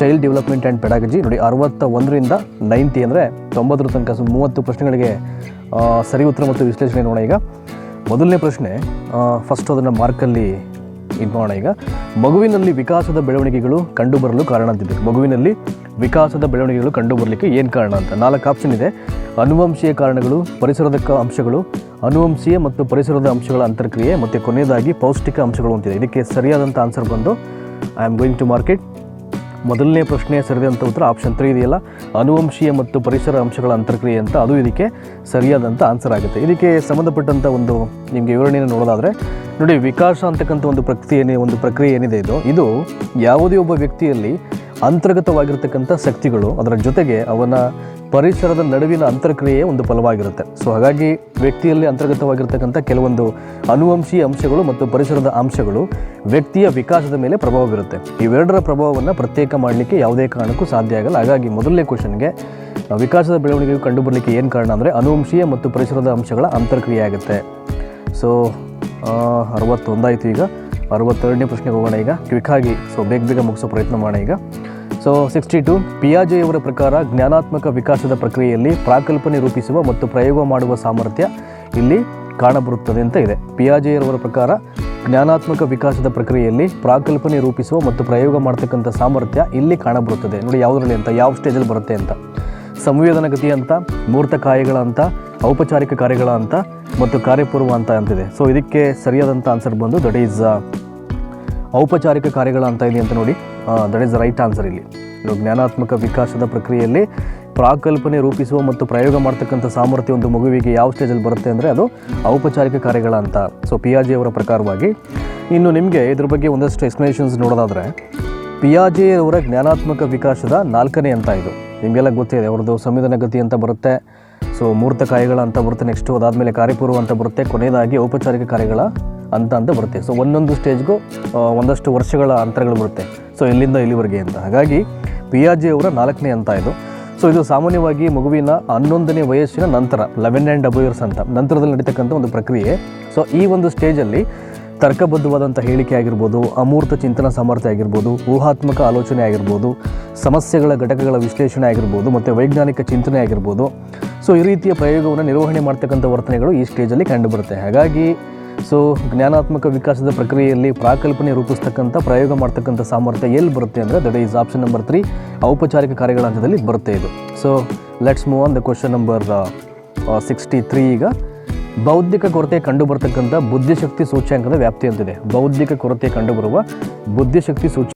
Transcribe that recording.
Child development and ಪೆಡಾಗಜಿ ನೋಡಿ ಅರವತ್ತ ಒಂದರಿಂದ ನೈಂಟಿ ಅಂದರೆ ತೊಂಬತ್ತರ ತನಕ ಮೂವತ್ತು ಪ್ರಶ್ನೆಗಳಿಗೆ ಸರಿ ಉತ್ತರ ಮತ್ತು ವಿಶ್ಲೇಷಣೆ ನೋಡೋಣ ಈಗ. ಮೊದಲನೇ ಪ್ರಶ್ನೆ ಫಸ್ಟ್ ಅದನ್ನು ಮಾರ್ಕಲ್ಲಿ ಇದು ಮಾಡೋಣ ಈಗ. ಮಗುವಿನಲ್ಲಿ ವಿಕಾಸದ ಬೆಳವಣಿಗೆಗಳು ಕಂಡುಬರಲು ಕಾರಣ ಅಂತಿದೆ ಮಗುವಿನಲ್ಲಿ ವಿಕಾಸದ ಬೆಳವಣಿಗೆಗಳು ಕಂಡುಬರಲಿಕ್ಕೆ ಏನು ಕಾರಣ ಅಂತ? ನಾಲ್ಕು ಆಪ್ಷನ್ ಇದೆ. ಅನುವಂಶೀಯ ಕಾರಣಗಳು, ಪರಿಸರದ ಅಂಶಗಳು, ಅನುವಂಶೀಯ ಮತ್ತು ಪರಿಸರದ ಅಂಶಗಳ ಅಂತರ್ಕ್ರಿಯೆ, ಮತ್ತು ಕೊನೆಯದಾಗಿ ಪೌಷ್ಟಿಕ ಅಂಶಗಳು ಅಂತಿದೆ ಇದಕ್ಕೆ ಸರಿಯಾದಂಥ ಆನ್ಸರ್ ಬಂದು I am going to market ಮೊದಲನೇ ಪ್ರಶ್ನೆ ಸರಿದಂಥ ಉತ್ತರ ಆಪ್ಷನ್ ತ್ರೀ ಇದೆಯಲ್ಲ? ಅನುವಂಶೀಯ ಮತ್ತು ಪರಿಸರ ಅಂಶಗಳ ಅಂತರ್ಕ್ರಿಯೆ ಅಂತ ಅದು ಇದಕ್ಕೆ ಸರಿಯಾದಂಥ ಆನ್ಸರ್ ಆಗುತ್ತೆ. ಇದಕ್ಕೆ ಸಂಬಂಧಪಟ್ಟಂಥ ಒಂದು ನಿಮಗೆ ವಿವರಣೆಯನ್ನು ನೋಡೋದಾದರೆ, ನೋಡಿ ವಿಕಾಸ ಅಂತಕ್ಕಂಥ ಒಂದು ಪ್ರಕ್ರಿಯೆ ಒಂದು ಪ್ರಕ್ರಿಯೆ ಏನಿದೆ ಇದು? ಇದು ಯಾವುದೇ ಒಬ್ಬ ವ್ಯಕ್ತಿಯಲ್ಲಿ ಅಂತರ್ಗತವಾಗಿರ್ತಕ್ಕಂಥ ಶಕ್ತಿಗಳು ಅದರ ಜೊತೆಗೆ ಅವನ ಪರಿಸರದ ನಡುವಿನ ಅಂತರ್ಕ್ರಿಯೆಯೇ ಒಂದು ಫಲವಾಗಿರುತ್ತೆ. ಸೊ ಹಾಗಾಗಿ ವ್ಯಕ್ತಿಯಲ್ಲಿ ಅಂತರ್ಗತವಾಗಿರ್ತಕ್ಕಂಥ ಕೆಲವೊಂದು ಅನುವಂಶೀಯ ಅಂಶಗಳು ಮತ್ತು ಪರಿಸರದ ಅಂಶಗಳು ವ್ಯಕ್ತಿಯ ವಿಕಾಸದ ಮೇಲೆ ಪ್ರಭಾವ ಬೀರುತ್ತೆ. ಇವೆರಡರ ಪ್ರಭಾವವನ್ನು ಪ್ರತ್ಯೇಕ ಮಾಡಲಿಕ್ಕೆ ಯಾವುದೇ ಕಾರಣಕ್ಕೂ ಸಾಧ್ಯ ಆಗಲ್ಲ. ಹಾಗಾಗಿ ಮೊದಲನೇ ಕ್ವಶನ್ಗೆ ವಿಕಾಸದ ಬೆಳವಣಿಗೆಗೆ ಕಂಡುಬರಲಿಕ್ಕೆ ಏನು ಕಾರಣ ಅಂದರೆ ಅನುವಂಶೀಯ ಮತ್ತು ಪರಿಸರದ ಅಂಶಗಳ ಅಂತರ್ಕ್ರಿಯೆ ಆಗುತ್ತೆ. ಸೊ ಅರವತ್ತೊಂದಾಯಿತು ಈಗ. ಅರವತ್ತೆರಡನೇ ಪ್ರಶ್ನೆಗೆ ಹೋಗೋಣ ಈಗ. ಕ್ವಿಕ್ಕಾಗಿ ಸೊ ಬೇಗ ಬೇಗ ಮುಗಿಸೋ ಪ್ರಯತ್ನ ಮಾಡೋಣ ಈಗ. ಸೊ ಸಿಕ್ಸ್ಟಿ ಟು ಪಿಯಾಜೆಯವರ ಪ್ರಕಾರ ಜ್ಞಾನಾತ್ಮಕ ವಿಕಾಸದ ಪ್ರಕ್ರಿಯೆಯಲ್ಲಿ ಪ್ರಾಕಲ್ಪನೆ ರೂಪಿಸುವ ಮತ್ತು ಪ್ರಯೋಗ ಮಾಡುವ ಸಾಮರ್ಥ್ಯ ಇಲ್ಲಿ ಕಾಣಬರುತ್ತದೆ ಅಂತ ಇದೆ. ಪಿಯಾಜೆಯವರ ಪ್ರಕಾರ ಜ್ಞಾನಾತ್ಮಕ ವಿಕಾಸದ ಪ್ರಕ್ರಿಯೆಯಲ್ಲಿ ಪ್ರಾಕಲ್ಪನೆ ರೂಪಿಸುವ ಮತ್ತು ಪ್ರಯೋಗ ಮಾಡ್ತಕ್ಕಂಥ ಸಾಮರ್ಥ್ಯ ಇಲ್ಲಿ ಕಾಣಬರುತ್ತದೆ. ನೋಡಿ ಯಾವುದರಲ್ಲಿ ಅಂತ, ಯಾವ ಸ್ಟೇಜಲ್ಲಿ ಬರುತ್ತೆ ಅಂತ. ಸಂವೇದನಗತಿ ಅಂತ, ಮೂರ್ತ ಕಾಯಗಳ ಅಂತ, ಔಪಚಾರಿಕ ಕಾರ್ಯಗಳ ಅಂತ ಮತ್ತು ಕಾರ್ಯಪೂರ್ವ ಅಂತ ಅಂತಿದೆ. ಸೊ ಇದಕ್ಕೆ ಸರಿಯಾದಂಥ ಆನ್ಸರ್ ಬಂದು ದಟ್ ಈಸ್ ಔಪಚಾರಿಕ ಕಾರ್ಯಗಳ ಅಂತ ಇದೆ ಅಂತ ನೋಡಿ. That is the right answer ಇಲ್ಲಿ. ಜ್ಞಾನಾತ್ಮಕ ವಿಕಾಸದ ಪ್ರಕ್ರಿಯೆಯಲ್ಲಿ ಪ್ರಾಕಲ್ಪನೆ ರೂಪಿಸುವ ಮತ್ತು ಪ್ರಯೋಗ ಮಾಡ್ತಕ್ಕಂಥ ಸಾಮರ್ಥ್ಯ ಒಂದು ಮಗುವಿಗೆ ಯಾವ ಸ್ಟೇಜಲ್ಲಿ ಬರುತ್ತೆ ಅಂದರೆ ಅದು ಔಪಚಾರಿಕ ಕಾರ್ಯಗಳ ಅಂತ. ಸೊ ಪಿಯಾಜೆ ಅವರ ಪ್ರಕಾರವಾಗಿ ಇನ್ನು ನಿಮಗೆ ಇದ್ರ ಬಗ್ಗೆ ಒಂದಷ್ಟು ಎಕ್ಸ್ಪ್ಲನೇಷನ್ಸ್ ನೋಡೋದಾದರೆ ಪಿಯಾಜೆ ಅವರ ಜ್ಞಾನಾತ್ಮಕ ವಿಕಾಸದ ನಾಲ್ಕನೇ ಅಂತ ಇದು. ನಿಮಗೆಲ್ಲ ಗೊತ್ತಿದೆ ಅವ್ರದ್ದು ಸಂವಿಧಾನ ಗತಿ ಅಂತ ಬರುತ್ತೆ. ಸೊ ಮೂರ್ತ ಕಾರ್ಯಗಳ ಅಂತ ಬರುತ್ತೆ ನೆಕ್ಸ್ಟು ಅದಾದಮೇಲೆ ಕಾರ್ಯಪೂರ್ವ ಅಂತ ಬರುತ್ತೆ. ಕೊನೆಯದಾಗಿ ಔಪಚಾರಿಕ ಕಾರ್ಯಗಳ ಅಂತ ಅಂತ ಬರುತ್ತೆ. ಸೊ ಒಂದೊಂದು ಸ್ಟೇಜ್ಗೂ ಒಂದಷ್ಟು ವರ್ಷಗಳ ಅಂತರಗಳು ಬರುತ್ತೆ. ಸೊ ಇಲ್ಲಿಂದ ಇಲ್ಲಿವರೆಗೆ ಅಂತ. ಹಾಗಾಗಿ, ಪಿಯಾಜೆ ಅವರ ನಾಲ್ಕನೇ ಅಂತ ಇದು. ಸೊ ಇದು ಸಾಮಾನ್ಯವಾಗಿ ಮಗುವಿನ ಹನ್ನೊಂದನೇ ವಯಸ್ಸಿನ ನಂತರ ಲೆವೆನ್ ಆ್ಯಂಡ್ ಡಬಲ್ ಇಯರ್ಸ್ ಅಂತ, ನಂತರದಲ್ಲಿ ನಡೀತಕ್ಕಂಥ ಒಂದು ಪ್ರಕ್ರಿಯೆ. ಸೊ ಈ ಒಂದು ಸ್ಟೇಜಲ್ಲಿ ತರ್ಕಬದ್ಧವಾದಂಥ ಹೇಳಿಕೆ ಆಗಿರ್ಬೋದು, ಅಮೂರ್ತ ಚಿಂತನ ಸಾಮರ್ಥ್ಯ ಆಗಿರ್ಬೋದು, ಊಹಾತ್ಮಕ ಆಲೋಚನೆ ಆಗಿರ್ಬೋದು, ಸಮಸ್ಯೆಗಳ ಘಟಕಗಳ ವಿಶ್ಲೇಷಣೆ ಆಗಿರ್ಬೋದು, ಮತ್ತು ವೈಜ್ಞಾನಿಕ ಚಿಂತನೆ ಆಗಿರ್ಬೋದು. ಸೊ ಈ ರೀತಿಯ ಪ್ರಯೋಗವನ್ನು ನಿರ್ವಹಣೆ ಮಾಡ್ತಕ್ಕಂಥ ವರ್ತನೆಗಳು ಈ ಸ್ಟೇಜಲ್ಲಿ ಕಂಡುಬರುತ್ತೆ ಹಾಗಾಗಿ ಸೊ ಜ್ಞಾನಾತ್ಮಕ ವಿಕಾಸದ ಪ್ರಕ್ರಿಯೆಯಲ್ಲಿ ಪ್ರಾಕಲ್ಪನೆ ರೂಪಿಸ್ತಕ್ಕಂಥ ಪ್ರಯೋಗ ಮಾಡ್ತಕ್ಕಂಥ ಸಾಮರ್ಥ್ಯ ಎಲ್ಲಿ ಬರುತ್ತೆ ಅಂದರೆ that is option number three ಔಪಚಾರಿಕ ಕಾರ್ಯಗಳ ಹಂತದಲ್ಲಿ ಬರುತ್ತೆ ಇದು. So let's move on the question number sixty three ಈಗ. ಬೌದ್ಧಿಕ ಕೊರತೆ ಕಂಡುಬರ್ತಕ್ಕಂಥ ಬುದ್ಧಿಶಕ್ತಿ ಸೂಚ್ಯಾಂಕದ ವ್ಯಾಪ್ತಿ ಅಂತಿದೆ. ಬೌದ್ಧಿಕ ಕೊರತೆ ಕಂಡುಬರುವ ಬುದ್ಧಿಶಕ್ತಿ ಸೂಚ್ಯ